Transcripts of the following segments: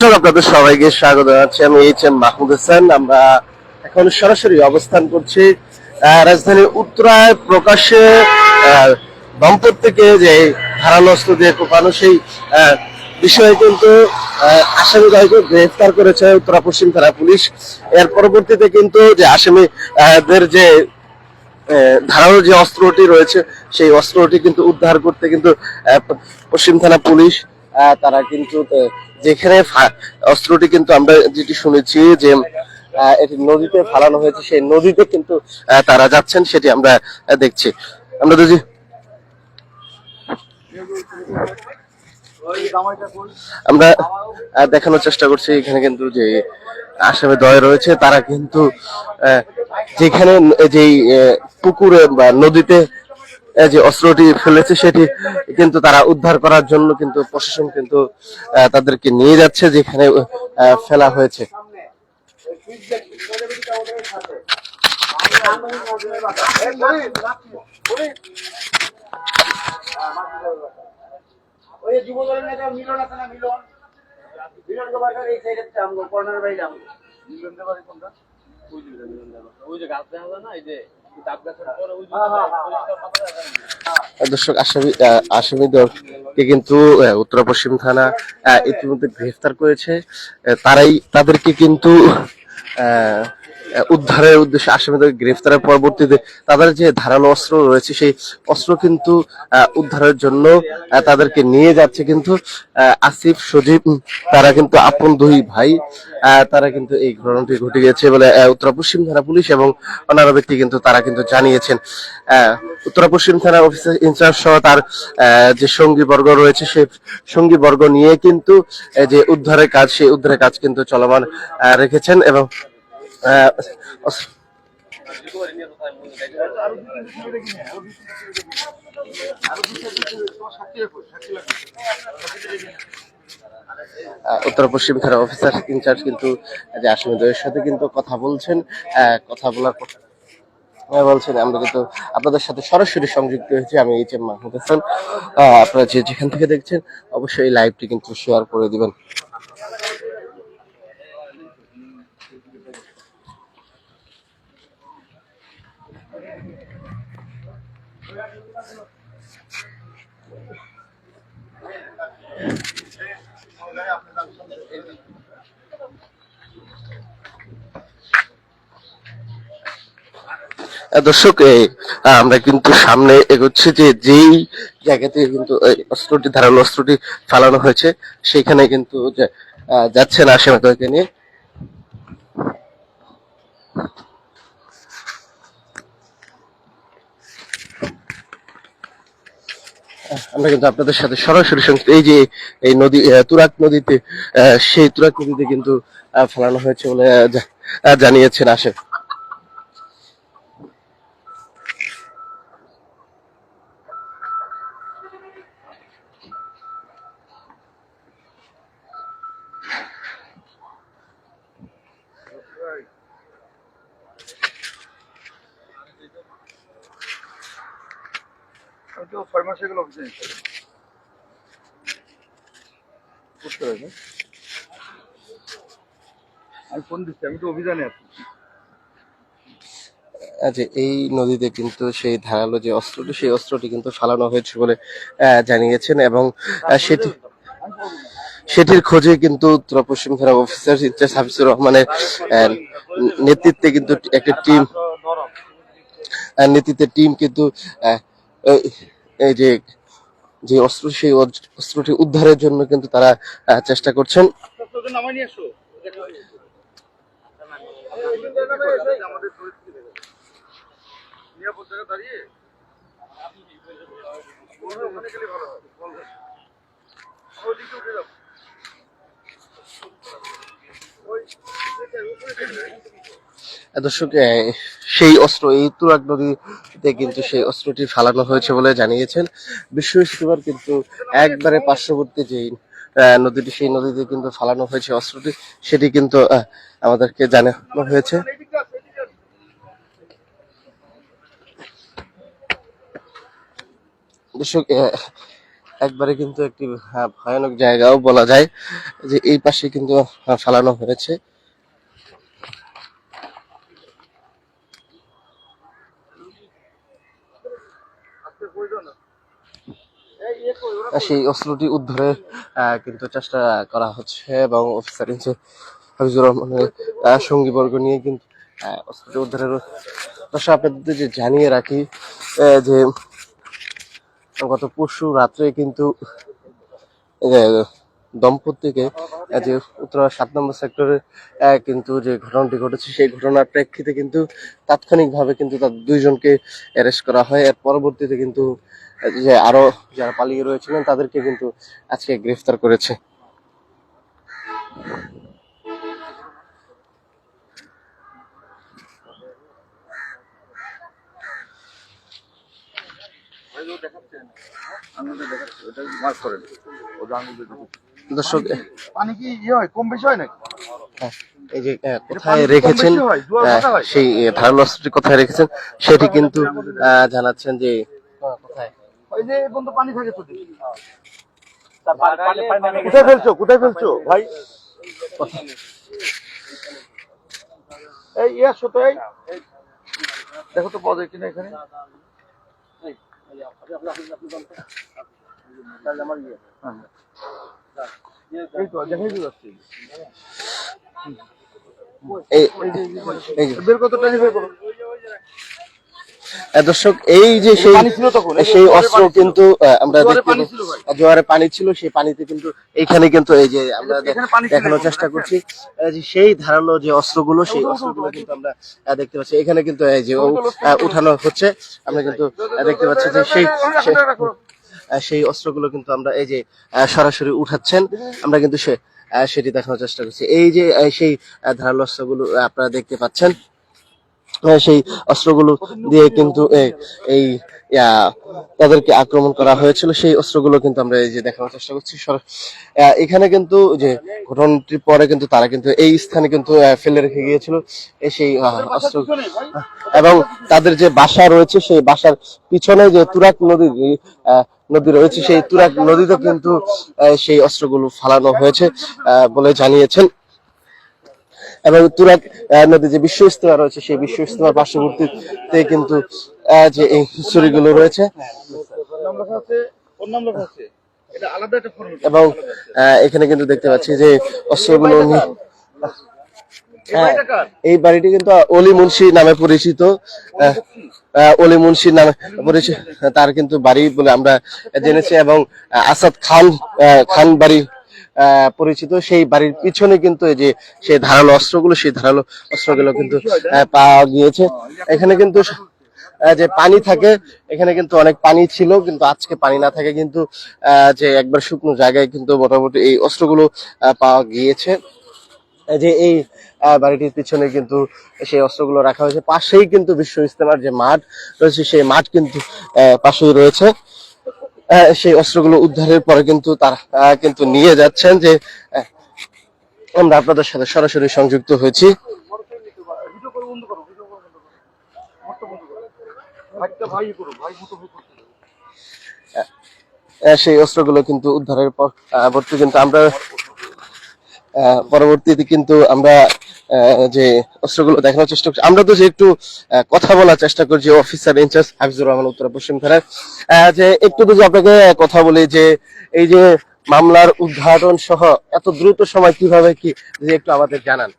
দর্শক, আপনাদের সবাইকে স্বাগত জানাচ্ছি আমি এইচ এম মাহমুদ হাসান। আমরা এখন সরাসরি অবস্থান করছি রাজধানীর উত্তরায় প্রকাশ্যে আহ, দম্পতিকে যে ধারালো অস্ত্র দিয়ে কোপানো সেই বিষয়ে কিন্তু আহ, আসামিদ্বয়কে গ্রেফতার করেছে উত্তরা পশ্চিম থানা পুলিশ। এর পরবর্তীতে কিন্তু যে আসামিদের যে ধারালো যে অস্ত্রটি রয়েছে সেই অস্ত্রটি কিন্তু উদ্ধার করতে কিন্তু পশ্চিম থানা পুলিশ তারা কিন্তু যেখানে অস্ত্রটি কিন্তু আমরা যেটি শুনেছি যে এটি নদীতে ফালানো হয়েছে, সেই নদীতে কিন্তু তারা যাচ্ছেন, সেটি আমরা দেখছি। আমরা দেখছি। আমরা দেখানোর চেষ্টা করছি, এখানে কিন্তু যে আসামে দয় রয়েছে, তারা কিন্তু যেখানে যে পুকুরে বা নদীতে যে অস্ত্রটি ফেলেছে সেটি কিন্তু তারা উদ্ধার করার জন্য কিন্তু প্রশাসন কিন্তু তাদেরকে নিয়ে যাচ্ছে যেখানে ফেলা হয়েছে। ওই যে গাছ দেখা না, এই যে দর্শক আসামি দল আসামিদেরকে কিন্তু উত্তর পশ্চিম থানা ইতিমধ্যে গ্রেফতার করেছে। তারাই তাদেরকে কিন্তু উদ্ধারের উদ্দেশ্যে আসামিদের গ্রেফতারের পরবর্তীতে তাদের যে ধারালো অস্ত্র রয়েছে, সেই অস্ত্র কিন্তু উদ্ধারের জন্য তাদেরকে নিয়ে যাচ্ছে কিন্তু আসিফ, সজীব তারা কিন্তু আপন দুই ভাই তারা কিন্তু এই ঘটনাটি ঘটে গেছে বলে উত্তর পশ্চিম থানা পুলিশ এবং অন্যান্য ব্যক্তি কিন্তু তারা কিন্তু জানিয়েছেন। উত্তর পশ্চিম থানার অফিসার ইনচার্জ সহ তার যে সঙ্গী বর্গ রয়েছে সেই সঙ্গী বর্গ নিয়ে কিন্তু যে উদ্ধারের কাজ, সেই উদ্ধারের কাজ কিন্তু চলমান রেখেছেন এবং উত্তর পশ্চিম থানার অফিসার ইনচার্জ কিন্তু যে আসামিদের সাথে কিন্তু কথা বলছেন কথা বলার আহ, বলছেন আমরা কিন্তু আপনাদের সাথে সরাসরি সংযুক্ত হয়েছি আমি এইচ এম মাহমুদ হাসান। আপনারা যে যেখান থেকে দেখছেন অবশ্যই লাইভটি কিন্তু শেয়ার করে দিবেন। দর্শক আমরা কিন্তু সামনে এগোচ্ছি যে যেই জায়গাতে কিন্তু অস্ত্রটি, ধারালো অস্ত্রটি ফালানো হয়েছে, সেখানে কিন্তু যাচ্ছেন আসামিদেরকে নিয়ে। আমরা কিন্তু আপনাদের সাথে সরাসরি সংযুক্ত, এই যে, এই নদী তুরাগ নদীতে সেই তুরাক নদীতে কিন্তু ফেলানো হয়েছে বলে জানিয়েছেন আসে আমি তো ছয় মাস এগুলো অফিসে নিতে বুঝতে পারছি আমি ফোন দিচ্ছি আমি তো অভিযানে আছি। আচ্ছা এই নদীতে কিন্তু সেই ধারালো যে অস্ত্রটি সেই অস্ত্রটি কিন্তু ফালানো হয়েছে বলে জানিয়েছেন এবং সেটি সেটির খোঁজে কিন্তু উত্তর পশ্চিম থানা অফিসার ইনচার্জ হাফিজুর রহমানের নেতৃত্বে কিন্তু একটা টিম আহ, নেতৃত্বে টিম কিন্তু আহ, এই- এই যে যে অস্ত্র সেই অস্ত্রটি উদ্ধারের জন্য কিন্তু তারা চেষ্টা করছেন। দর্শক সেই অস্ত্র, এই তুরাগ নদীতে কিন্তু সেই অস্ত্রটি ফালানো হয়েছে বলে জানিয়েছেন বৃহস্পতিবার কিন্তু একবারে পার্শ্ববর্তী যে নদীটি, সেই নদীতে কিন্তু ফালানো হয়েছে অস্ত্রটি, সেটি কিন্তু আমাদেরকে জানানো হয়েছে। একবারে কিন্তু একটি ভয়ানক জায়গাও বলা যায় যে এই পাশে কিন্তু ফালানো হয়েছে। সেই অস্ত্রটি উদ্ধারের আহ, কিন্তু চেষ্টা করা হচ্ছে এবং অফিসার ইনচার্জ হাফিজুর রহমানের সঙ্গীবর্গ নিয়ে কিন্তু অস্ত্রটি উদ্ধারের দর্শক আপনাদের যে জানিয়ে রাখি যে গত পরশু রাত্রে কিন্তু দম্পতিকে যে উত্তরা সাত নম্বর সেক্টরে কিন্তু যে ঘটনাটি ঘটেছে সেই ঘটনার প্রেক্ষিতে কিন্তু তাৎক্ষণিকভাবে কিন্তু তার দুইজনকে অ্যারেস্ট করা হয়। এর পরবর্তীতে কিন্তু যে আরও যারা পালিয়ে রয়েছিলেন তাদেরকে কিন্তু আজকে গ্রেফতার করেছে। দর্শক পানি কি ইয়ে হয় কম বেশি হয় নাকি এই যে কোথায় রেখেছেন। সেই কোথায় রেখেছেন সেটি কিন্তু জানাচ্ছেন যে ওই যে এই পর্যন্ত পানি থাকে তো দেখি। কোথায় ফেলছো কোথায় ফেলছো ভাই? এই ইয়ে আসো তো এই। এই, দেখো তো পাওয়া যায় কিনা এখানে। হ্যাঁ। এই তো দেখাই যাচ্ছে। এই এই যে বের কত টানি বের করো। আহ, দর্শক এই যে সেই সেই অস্ত্র কিন্তু আমরা জোয়ারে দেখতে পানি ছিল জোয়ারে পানি ছিল সেই পানিতে কিন্তু এইখানে কিন্তু এই যে আমরা দেখানোর চেষ্টা করছি সেই ধারালো যে অস্ত্রগুলো সেই অস্ত্রগুলো কিন্তু আমরা দেখতে পাচ্ছি এখানে কিন্তু এই যে উঠানো হচ্ছে আমরা কিন্তু দেখতে পাচ্ছি যে সেই সেই- অস্ত্রগুলো কিন্তু আমরা এই যে সরাসরি উঠাচ্ছেন আমরা কিন্তু সে সেটি দেখানোর চেষ্টা করছি এই যে সেই ধারালো অস্ত্রগুলো আপনারা দেখতে পাচ্ছেন সেই অস্ত্রগুলো দিয়ে কিন্তু এই তাদেরকে আক্রমণ করা হয়েছিল। সেই অস্ত্রগুলো কিন্তু আমরা এই যে দেখানোর চেষ্টা করছি। এখানে কিন্তু যে ঘটনাটির পরে কিন্তু তারা কিন্তু এই স্থানে কিন্তু ফেলে রেখে গিয়েছিল। সেই অস্ত্র এবং তাদের যে বাসা রয়েছে সেই বাসার পিছনে যে তুরাক নদী আহ, নদী রয়েছে সেই তুরাক নদীতে কিন্তু সেই অস্ত্রগুলো ফালানো হয়েছে বলে জানিয়েছেন। এবং তুরাক নদী যে বিশ্ব ইস্তেমা রয়েছে সেই বিশ্ব ইস্তেমার পার্শ্ববর্তীতে কিন্তু যে এই ছুরিগুলো রয়েছে। এবং এখানে কিন্তু দেখতে পাচ্ছি যে অস্ত্রগুলো হ্যাঁ, এই বাড়িটি কিন্তু অলি মুন্সি নামে পরিচিত। অলি মুন্সি নামে পরিচিত। তার কিন্তু বাড়ি বলে আমরা জেনেছি এবং আসাদ খান খান বাড়ি পরিচিত। সেই বাড়ির পিছনে কিন্তু এই যে সেই ধারালো অস্ত্রগুলো, সেই ধারালো অস্ত্রগুলো কিন্তু পাওয়া গিয়েছে। এখানে কিন্তু যে পানি থাকে, এখানে কিন্তু অনেক পানি ছিল, কিন্তু আজকে পানি না থাকে কিন্তু যে একবার শুকনো জায়গায় কিন্তু মোটামুটি এই অস্ত্রগুলো পাওয়া গিয়েছে। যে এই বাড়িটির পিছনে কিন্তু সেই অস্ত্রগুলো রাখা হয়েছে। পাশেই কিন্তু বিশ্ব ইস্তেমার যে মাঠ রয়েছে, সেই মাঠ কিন্তু পাশেই রয়েছে। সেই অস্ত্রগুলো উদ্ধারের পরে কিন্তু তারা কিন্তু নিয়ে যাচ্ছেন যে আমরা আপনাদের সাথে সরাসরি সংযুক্ত হয়েছি। সেই অস্ত্রগুলো কিন্তু উদ্ধারের পর কিন্তু আমরা পরবর্তীতে কিন্তু আমরা যে অস্ত্রগুলো দেখানোর চেষ্টা করছি। আমরা তো যে একটু কথা বলার চেষ্টা করছি অফিসার ইনচার্জ হাফিজুর রহমান উত্তর পশ্চিম থানার। যে একটু যদি আপনাকে কথা বলি যে এই যে মামলার উদ্ঘাটন সহ এত দ্রুত সময় কীভাবে কি, যদি একটু আমাদের জানান।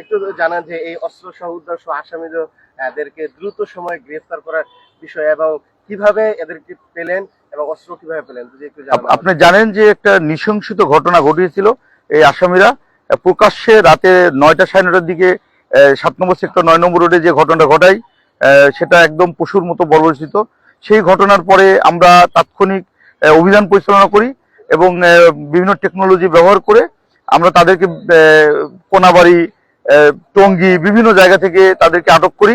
একটু জানান যে এই অস্ত্র সহ উদ্ধার সহ আসামিদেরকে দ্রুত সময়ে গ্রেফতার করার বিষয় এবং কীভাবে এদেরকে পেলেন এবং অস্ত্র কীভাবে পেলেন যদি একটু আপনি জানেন যে একটা নৃশংসিত ঘটনা ঘটিয়েছিল এই আসামিরা প্রকাশ্যে রাতে নয়টা সাড়ে নটার দিকে সাত নম্বর সেক্টর নয় নম্বর রোডে যে ঘটনাটা ঘটায় সেটা একদম পশুর মতো বর্বরিত সেই ঘটনার পরে আমরা তাৎক্ষণিক অভিযান পরিচালনা করি এবং বিভিন্ন টেকনোলজি ব্যবহার করে আমরা তাদেরকে কোনাবাড়ি টঙ্গী বিভিন্ন জায়গা থেকে তাদেরকে আটক করি।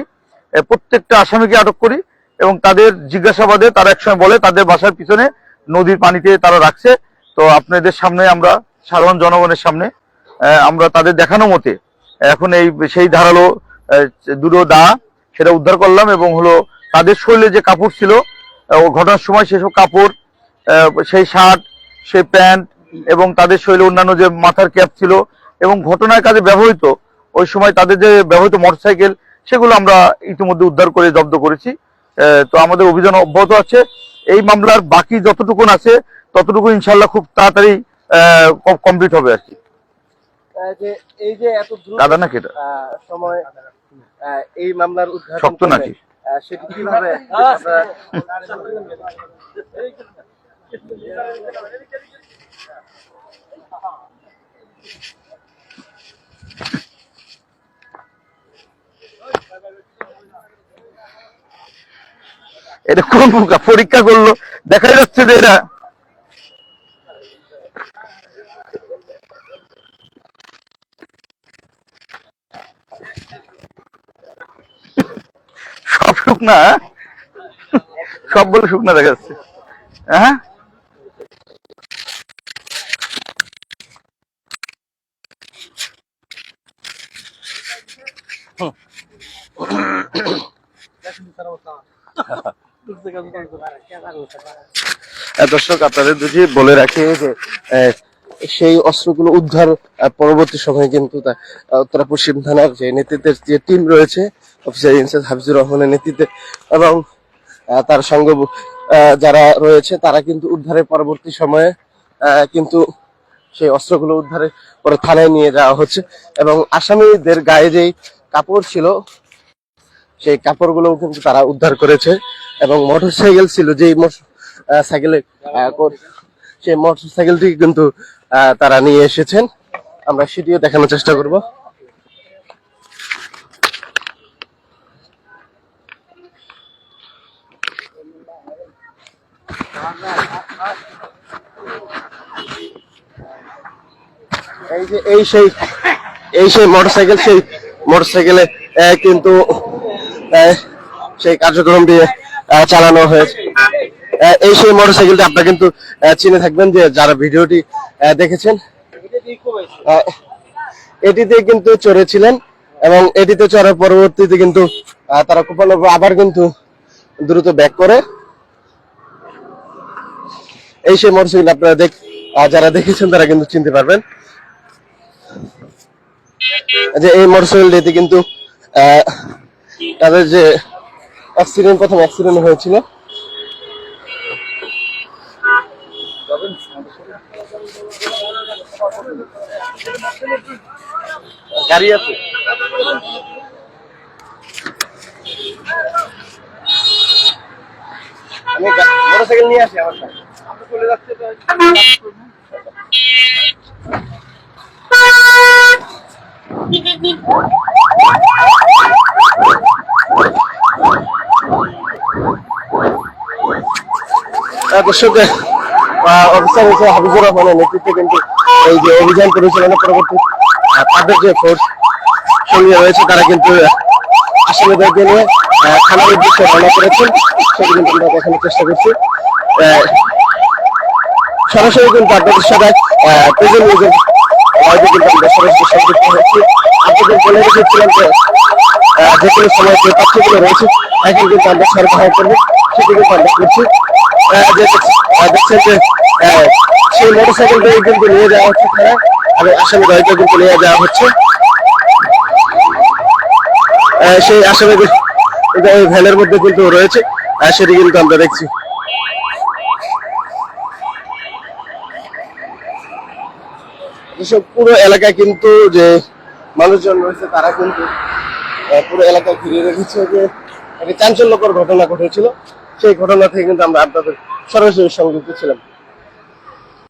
প্রত্যেকটা আসামিকে আটক করি। এবং তাদের জিজ্ঞাসাবাদে তারা একসময় বলে, তাদের বাসার পিছনে নদীর পানিতে তারা রাখছে। তো আপনাদের সামনে আমরা, সাধারণ জনগণের সামনে আমরা তাদের দেখানো মতে, এখন এই, সেই ধারালো দুটো দা, সেটা উদ্ধার করলাম এবং হলো তাদের শরীরে যে কাপড় ছিল ঘটনার সময় সেসব কাপড় সেই শার্ট, সেই প্যান্ট এবং তাদের শরীরে অন্যান্য যে মাথার ক্যাপ ছিল এবং ঘটনার কাজে ব্যবহৃত, ওই সময় তাদের যে ব্যবহৃত মোটরসাইকেল, সেগুলো আমরা ইতিমধ্যে উদ্ধার করে জব্দ করেছি। তো আমাদের অভিযান অব্যাহত আছে। এই মামলার বাকি যতটুকুন আছে ততটুকু ইনশাল্লাহ খুব তাড়াতাড়ি কমপ্লিট হবে আর কি। এই যে এত দ্রুত দাদা নাকি সময় এই মামলার উদ্ঘাটন শক্ত নাকি? সেটি কীভাবে এটা কোন পোকা পরীক্ষা করল? দেখা যাচ্ছে যে এটা সব শুকনা হ্যাঁ? সবগুলো শুকনা দেখা যাচ্ছে। হ্যাঁ? আহ, দর্শক, আপনাদের যদি বলে রাখি যে সেই অস্ত্রগুলো উদ্ধার পরবর্তী সময়ে কিন্তু উত্তরা পশ্চিম থানার যে নেতৃত্বের যে টিম রয়েছে, অফিসার ইনচার্জ হাফিজুর রহমানের নেতৃত্বে এবং তার সঙ্গে যারা রয়েছে, তারা কিন্তু উদ্ধারের পরবর্তী সময়ে কিন্তু সেই অস্ত্রগুলো উদ্ধারের পরে থানায় নিয়ে যাওয়া হচ্ছে এবং আসামিদের গায়ে যেই কাপড় ছিল, সেই কাপড়গুলো কিন্তু তারা উদ্ধার করেছে। এবং মোটরসাইকেল ছিল যেই সাইকেলে সেই মোটর সাইকেলটি কিন্তু তারা নিয়ে এসেছেন। আমরা সেটিও দেখানোর চেষ্টা করব। এই যে এই সেই এই সেই মোটরসাইকেল সেই মোটরসাইকেলে কিন্তু সেই কার্যক্রম আহ, চালানো হয়েছে। এই সেই মোটরসাইকেলটা আপনারা কিন্তু চিনে থাকবেন যে যারা ভিডিওটি দেখেছেন। এটিতে কিন্তু চড়েছিলেন এবং এটিতে চড়ার পরবর্তীতে কিন্তু তারা কুপানোর আবার কিন্তু দ্রুত ব্যাক করে। এই সেই মোটরসাইকেল আপনারা দেখ যারা দেখেছেন তারা কিন্তু চিনতে পারবেন। যে এই মোটরসাইকেলটিতে কিন্তু তাদের যে অ্যাক্সিডেন্ট প্রথম অ্যাক্সিডেন্ট হয়েছিল। গাড়ি আছে। আমি মোটরসাইকেল নিয়ে আসি আমার সাথে। চলে যাচ্ছে দর্শক অফিসার হিসেবে রহমানের নেতৃত্বে কিন্তু এই যে অভিযান পরিচালনা পরবর্তী তাদের যে ফোর্স সঙ্গে রয়েছে, তারা কিন্তু আসামিদেরকে নিয়ে থানার উদ্দেশ্যে রওনা করেছেন। সেটি কিন্তু আমরা দেখানোর চেষ্টা করছি। সরাসরি কিন্তু আপনাদের সাথে প্রেজেন্ট লাইভে কিন্তু আমরা সরাসরি সংযুক্ত আপনাদের বলে যে যে কোনো সময় যে রয়েছে কিন্তু আমরা সরবরাহ করব সেটি কিন্তু আমরা করছি। দেখছেন যে সেই মোটরসাইকেলটাই কিন্তু নিয়ে যাওয়া হচ্ছে থানায় এবং আসামি গাড়িটা কিন্তু নিয়ে যাওয়া হচ্ছে। সেই আসামি ভ্যানের মধ্যে কিন্তু রয়েছে সেটি কিন্তু আমরা দেখছি। এসব পুরো এলাকায় কিন্তু যে মানুষজন রয়েছে, তারা কিন্তু পুরো এলাকা ঘিরে রেখেছে যে একটি চাঞ্চল্যকর ঘটনা ঘটেছিল। সেই ঘটনা থেকে কিন্তু আমরা আপনাদের সরাসরি সংযুক্ত ছিলাম।